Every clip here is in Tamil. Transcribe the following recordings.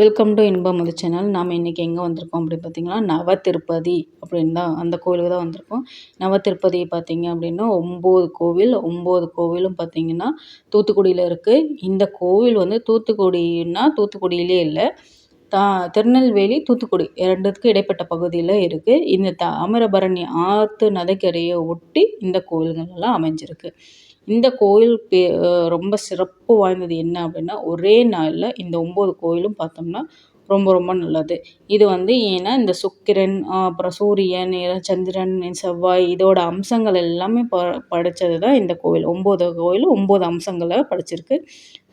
வெல்கம் டு இன்பம் மது சேனல் நாம் இன்றைக்கி எங்கே வந்திருக்கோம் அப்படின்னு பார்த்தீங்கன்னா நவ திருப்பதி அப்படின்னு தான் அந்த கோவிலுக்கு தான் வந்திருக்கோம். நவ திருப்பதி பார்த்திங்க அப்படின்னா ஒம்பது கோவில் ஒம்பது கோவிலும் பார்த்திங்கன்னா தூத்துக்குடியில் இருக்குது இந்த கோவில் வந்து தூத்துக்குடின்னா தூத்துக்குடியிலே இல்லை. தா திருநெல்வேலி தூத்துக்குடி ரெண்டுத்துக்கும் இடைப்பட்ட பகுதியில் இருக்குது இந்த தாமிரபரணி ஆற்று நதிக்கரையை ஒட்டி இந்த கோவில்கள்லாம் அமைஞ்சிருக்கு. இந்த கோயில் பே ரொம்ப சிறப்பு வாய்ந்தது என்ன அப்படின்னா ஒரே நாளில் இந்த ஒம்பது கோயிலும் பார்த்தோம்னா ரொம்ப ரொம்ப நல்லது. இது வந்து ஏன்னா இந்த சுக்கிரன் அப்புறம் சூரியன் சந்திரன் செவ்வாய் இதோட அம்சங்கள் எல்லாமே ப படைத்தது தான் இந்த கோவில். ஒம்பது கோயில் ஒம்பது அம்சங்களை படைச்சிருக்கு.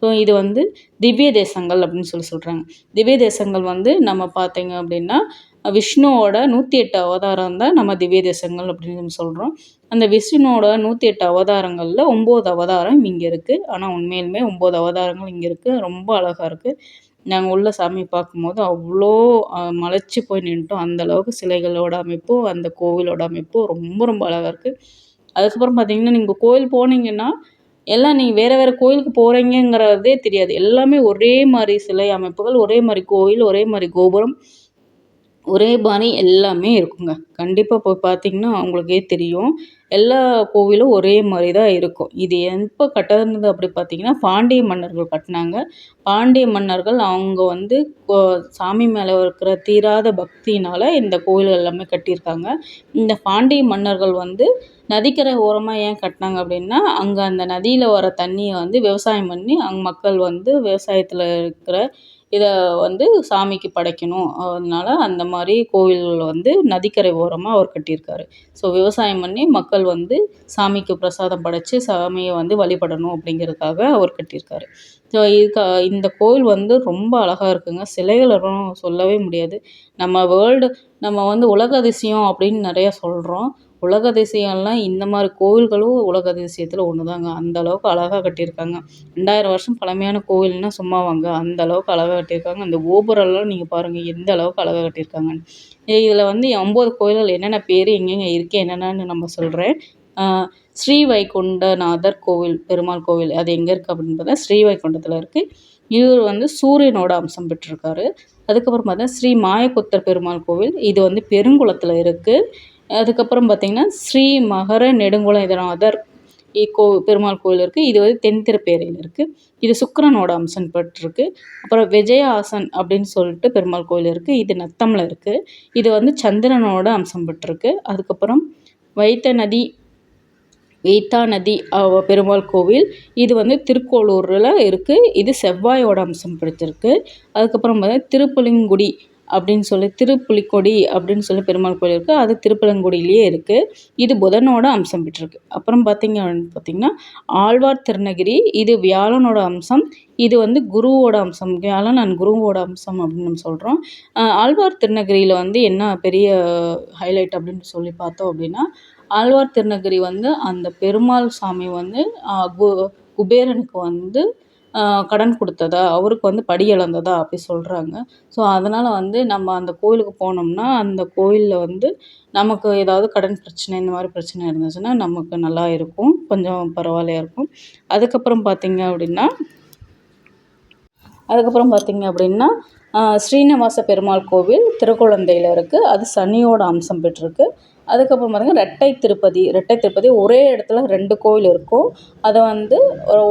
ஸோ இது வந்து திவ்ய தேசங்கள் அப்படின்னு சொல்லி சொல்கிறாங்க திவ்ய தேசங்கள் வந்து நம்ம பார்த்தீங்க அப்படின்னா விஷ்ணுவோட நூற்றி எட்டு அவதாரம் தான் நம்ம திவ்ய தேசங்கள் அப்படின்னு சொல்கிறோம் அந்த விஷ்ணுவோட நூற்றி எட்டு அவதாரங்களில் ஒம்பது அவதாரம் இங்கே இருக்குது ஆனால் உண்மையிலுமே ஒம்பது அவதாரங்கள் இங்கே இருக்குது ரொம்ப அழகாக இருக்குது நாங்கள் உள்ள சாமி பார்க்கும்போது அவ்வளோ மலைச்சி போய் நின்றுட்டோம் அந்த அளவுக்கு சிலைகளோட அமைப்பும் அந்த கோவிலோட அமைப்பும் ரொம்ப ரொம்ப அழகாக இருக்குது அதுக்கப்புறம் பார்த்திங்கன்னா நீங்கள் கோவில் போனீங்கன்னா எல்லாம் நீங்கள் வேறு வேறு கோயிலுக்கு போகிறீங்கங்கிறதே தெரியாது. எல்லாமே ஒரே மாதிரி சிலை அமைப்புகள் ஒரே மாதிரி கோயில் ஒரே மாதிரி கோபுரம். ஒரே பாணி எல்லாமே இருக்குங்க. கண்டிப்பாக போய் பார்த்தீங்கன்னா உங்களுக்கே தெரியும். எல்லா கோவிலும் ஒரே மாதிரி தான் இருக்கும். இது எப்போ கட்டினது அப்படி பார்த்தீங்கன்னா பாண்டிய மன்னர்கள் கட்டினாங்க. பாண்டிய மன்னர்கள் அவங்க வந்து சாமி மேலே இருக்கிற தீராத பக்தியினால் இந்த கோவில்கள் எல்லாமே கட்டியிருக்காங்க. இந்த பாண்டிய மன்னர்கள் வந்து நதிக்கரை ஓரமாக ஏன் கட்டினாங்க அப்படின்னா அங்கே அந்த நதியில் வர தண்ணியை வந்து விவசாயம் பண்ணி அங்கே மக்கள் வந்து விவசாயத்தில் இருக்கிற இதை வந்து சாமிக்கு படைக்கணும். அதனால அந்த மாதிரி கோவில்கள் வந்து நதிக்கரை ஓரமாக அவர் கட்டியிருக்காரு. ஸோ விவசாயம் பண்ணி மக்கள் வந்து சாமிக்கு பிரசாதம் படைத்து சாமியை வந்து வழிபடணும் அப்படிங்கிறதுக்காக அவர் கட்டியிருக்காரு. ஸோ இதுக்கு இந்த கோவில் வந்து ரொம்ப அழகாக இருக்குங்க. சிலைகளும் சொல்லவே முடியாது. நம்ம வேர்ல்டு நம்ம வந்து உலக அதிசயம் அப்படின்னு நிறையா சொல்கிறோம் உலக அதிசயம்லாம் இந்த மாதிரி கோவில்களும் உலக அதிசயத்தில் ஒன்று தாங்க அந்த அளவுக்கு அழகாக கட்டியிருக்காங்க. ரெண்டாயிரம் வருஷம் பழமையான கோவில்னால் சும்மாவாங்க. அந்த அளவுக்கு அழகாக கட்டியிருக்காங்க. அந்த கோபுரம்லாம் நீங்கள் பாருங்கள் எந்த அளவுக்கு அழகாக கட்டியிருக்காங்கன்னு இதில் வந்து ஒம்பது கோயில்கள் என்னென்ன பேர் எங்கெங்கே இருக்குது என்னென்னு நம்ம சொல்கிறேன் ஸ்ரீ வைகுண்டநாதர் கோவில் பெருமாள் கோவில் அது எங்கே இருக்குது அப்படின்னு பார்த்தா ஸ்ரீ வைகுண்டத்தில் இருக்குது இவர் வந்து சூரியனோட அம்சம் பெற்றிருக்காரு. அதுக்கப்புறம் பார்த்தா ஸ்ரீ மாயக்குத்தர் பெருமாள் கோவில் இது வந்து பெருங்குளத்தில் இருக்குது அதுக்கப்புறம் பார்த்திங்கன்னா ஸ்ரீ மகர நெடுங்குளம் இதனாதர் கோ பெருமாள் கோவில் இருக்குது இது வந்து தென்திருப்பேரையில் இருக்குது இது சுக்கரனோட அம்சம் பட்டிருக்கு. அப்புறம் விஜயாசன் அப்படின்னு சொல்லிட்டு பெருமாள் கோயில் இருக்குது இது நத்தமில் இருக்குது இது வந்து சந்திரனோட அம்சம் பட்டிருக்கு. அதுக்கப்புறம் வைத்த நதி வைத்தா நதி பெருமாள் கோவில். இது வந்து திருக்கோளூரில் இருக்குது இது செவ்வாயோட அம்சம் பிடிச்சிருக்கு அதுக்கப்புறம் பார்த்தா திருப்புலிங்குடி அப்படின்னு சொல்லி திருப்புலிக்கொடி அப்படின்னு சொல்லி பெருமாள் கோயில் இருக்குது அது திருப்பரங்குடியிலேயே இருக்குது இது புதனோட அம்சம் பெற்றிருக்கு. அப்புறம் பார்த்திங்க பார்த்திங்கன்னா ஆழ்வார் திருநகிரி இது வியாழனோட அம்சம் இது வந்து குருவோட அம்சம். வியாழன் அண்ட் குருவோட அம்சம் அப்படின்னு நம்ம சொல்கிறோம் ஆழ்வார் திருநகிரியில் வந்து என்ன பெரிய ஹைலைட் அப்படின்னு சொல்லி பார்த்தோம் அப்படின்னா ஆழ்வார் திருநகிரி வந்து அந்த பெருமாள் சாமி வந்து கு குபேரனுக்கு வந்து கடன் கொடுத்ததா அவருக்கு வந்து படி இழந்ததா அப்படி சொல்கிறாங்க ஸோ அதனால் வந்து நம்ம அந்த கோயிலுக்கு போனோம்னா அந்த கோயிலில் வந்து நமக்கு ஏதாவது கடன் பிரச்சனை இந்த மாதிரி பிரச்சனை இருந்துச்சுன்னா நமக்கு நல்லா இருக்கும். கொஞ்சம் பரவாயில்லையா இருக்கும். அதுக்கப்புறம் பார்த்திங்க அப்படின்னா அதுக்கப்புறம் பார்த்திங்க அப்படின்னா ஸ்ரீனிவாச பெருமாள் கோவில் திருக்குழந்தையில் இருக்குது அது சனியோட அம்சம் பெற்றிருக்கு. அதுக்கப்புறம் பார்த்திங்கன்னா ரெட்டை திருப்பதி ரெட்டை திருப்பதி ஒரே இடத்துல ரெண்டு கோவில் இருக்கும். அதை வந்து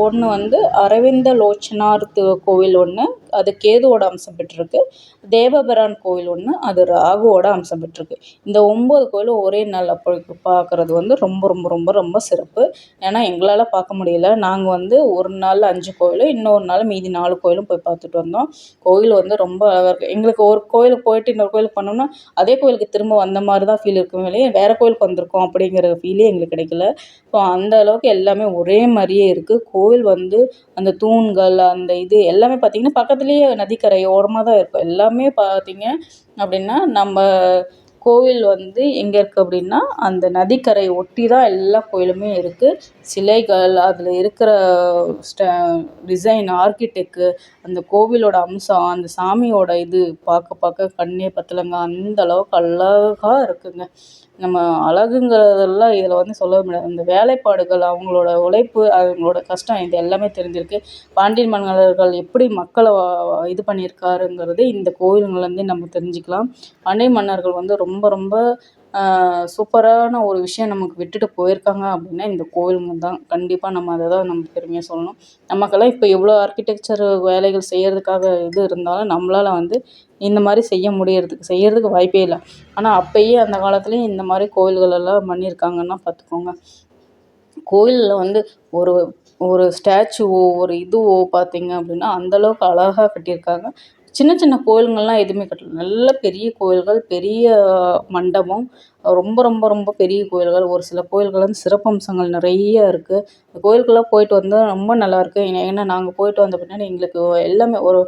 ஒன்று வந்து அரவிந்த லோச்சனார் கோவில் ஒன்று அது கேதுவோட அம்சம் பெற்றிருக்கு. தேவபிரான் கோவில் ஒன்று அது ராகுவோட அம்சம் பெற்றிருக்கு. இந்த ஒம்பது கோயிலும் ஒரே நாள் அப்போ பார்க்குறது வந்து ரொம்ப ரொம்ப ரொம்ப ரொம்ப சிறப்பு. ஏன்னா எங்களால் பார்க்க முடியல. நாங்கள் வந்து ஒரு நாள் அஞ்சு கோயிலும் இன்னொரு நாள் மீதி நாலு கோயிலும் போய் பார்த்துட்டு வந்தோம். கோயில் வந்து ரொம்ப அழகாக இருக்குது எங்களுக்கு ஒரு கோயிலுக்கு போயிட்டு இன்னொரு கோயிலுக்கு பண்ணோம்னா அதே கோயிலுக்கு திரும்ப வந்த மாதிரி தான் ஃபீல் இருக்கும் இல்லையே? வேறு கோயிலுக்கு வந்திருக்கோம் அப்படிங்கிற ஃபீலே எங்களுக்கு கிடைக்கல. ஸோ அந்த அளவுக்கு எல்லாமே ஒரே மாதிரியே இருக்குது கோவில் வந்து அந்த தூண்கள் அந்த இது எல்லாமே பார்த்திங்கன்னா பக்கத்து பக்கத்துலேயே நதிக்கரை ஓரமாக தான் இருக்கும். எல்லாமே பார்த்திங்க அப்படின்னா நம்ம கோவில் வந்து எங்கே இருக்குது அப்படின்னா அந்த நதிக்கரை ஒட்டி தான் எல்லா கோயிலுமே இருக்குது சிலைகள் அதில் இருக்கிற ஸ்ட டிசைன் ஆர்க்கிடெக்கு அந்த கோவிலோட அம்சம் அந்த சாமியோட இது பார்க்க பார்க்க கண்ணே பத்தலைங்க. அந்த அளவுக்கு அழகா இருக்குங்க. நம்ம அழகுங்கிறதெல்லாம் இதில் வந்து சொல்லவே முடியாது. அந்த வேலைப்பாடுகள் அவங்களோட உழைப்பு அவங்களோட கஷ்டம் இது எல்லாமே தெரிஞ்சிருக்கு. பாண்டியன் மன்னர்கள் எப்படி மக்களை இது பண்ணியிருக்காருங்கிறது இந்த கோவில்கள்லேருந்தே நம்ம தெரிஞ்சுக்கலாம். பாண்டிய மன்னர்கள் வந்து ரொம்ப ரொம்ப சூப்பரான ஒரு விஷயம் நமக்கு விட்டுட்டு போயிருக்காங்க அப்படின்னா இந்த கோவிலுங்க தான். கண்டிப்பாக நம்ம அதை தான் நம்ம பெருமையாக சொல்லணும். நமக்கெல்லாம் இப்போ எவ்வளோ ஆர்க்கிடெக்சர் வேலைகள் செய்கிறதுக்காக இது இருந்தாலும் நம்மளால் வந்து இந்த மாதிரி செய்ய முடியறதுக்கு செய்கிறதுக்கு வாய்ப்பே இல்லை. ஆனால் அப்போயே அந்த காலத்துலேயும் இந்த மாதிரி கோவில்கள் எல்லாம் பண்ணியிருக்காங்கன்னா பார்த்துக்கோங்க கோயிலில் வந்து ஒரு ஒரு ஸ்டாச்சுவோ ஒரு இதுவோ பார்த்தீங்க அப்படின்னா அந்தளவுக்கு அழகாக கட்டியிருக்காங்க. சின்ன சின்ன கோயிலுங்கள்லாம் எதுவுமே கட்டல. நல்ல பெரிய கோயில்கள் பெரிய மண்டபம் ரொம்ப ரொம்ப ரொம்ப பெரிய கோயில்கள். ஒரு சில கோயில்கள் வந்து சிறப்பம்சங்கள் நிறைய இருக்குது அந்த கோயிலுக்கெல்லாம் போயிட்டு வந்தால் ரொம்ப நல்லாயிருக்கு ஏன்னா நாங்கள் போயிட்டு வந்த பின்னாடி எங்களுக்கு எல்லாமே ஒரு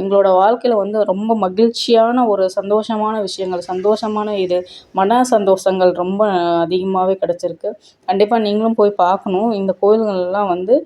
எங்களோட வாழ்க்கையில் வந்து ரொம்ப மகிழ்ச்சியான ஒரு சந்தோஷமான விஷயங்கள் சந்தோஷமான இது மன சந்தோஷங்கள் ரொம்ப அதிகமாகவே கிடச்சிருக்கு. கண்டிப்பாக நீங்களும் போய் பார்க்கணும். இந்த கோயில்கள்லாம் வந்து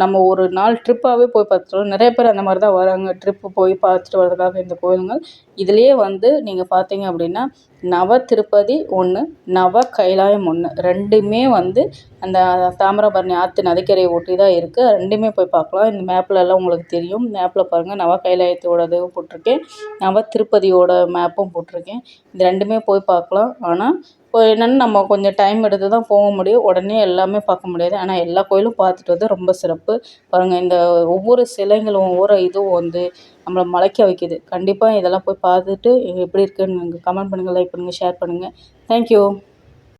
நம்ம ஒரு நாள் ட்ரிப்பாகவே போய் பார்த்துட்டு நிறைய பேர் அந்த மாதிரி தான் வராங்க. ட்ரிப்பு போய் பார்த்துட்டு வரதுக்காக இந்த கோயிலுங்கள் இதுலேயே வந்து நீங்கள் பார்த்தீங்க அப்படின்னா நவ திருப்பதி ஒன்று நவ கைலாயம் ஒன்று ரெண்டுமே வந்து அந்த தாமிரபரணி ஆற்று நதிக்கரையை ஒட்டி தான் இருக்குது ரெண்டுமே போய் பார்க்கலாம். இந்த மேப்லலாம் உங்களுக்கு தெரியும். மேப்பில் பாருங்கள் நவ கைலாயத்தோடது போட்டிருக்கேன். நவ திருப்பதியோட மேப்பும் போட்டிருக்கேன். இது ரெண்டுமே போய் பார்க்கலாம். ஆனால் இப்போ என்னென்னா நம்ம கொஞ்சம் டைம் எடுத்து தான் போக முடியும். உடனே எல்லாமே பார்க்க முடியாது. ஆனால் எல்லா கோயிலும் பார்த்துட்டு வந்து ரொம்ப சிறப்பு. பாருங்கள் இந்த ஒவ்வொரு சிலைங்களும் ஒவ்வொரு இதுவும் வந்து நம்மளை மலைக்க வைக்கிது. கண்டிப்பாக இதெல்லாம் போய் பார்த்துட்டு எப்படி இருக்குதுன்னு கமெண்ட் பண்ணுங்கள் லைக் பண்ணுங்கள் ஷேர் பண்ணுங்கள் தேங்க்யூ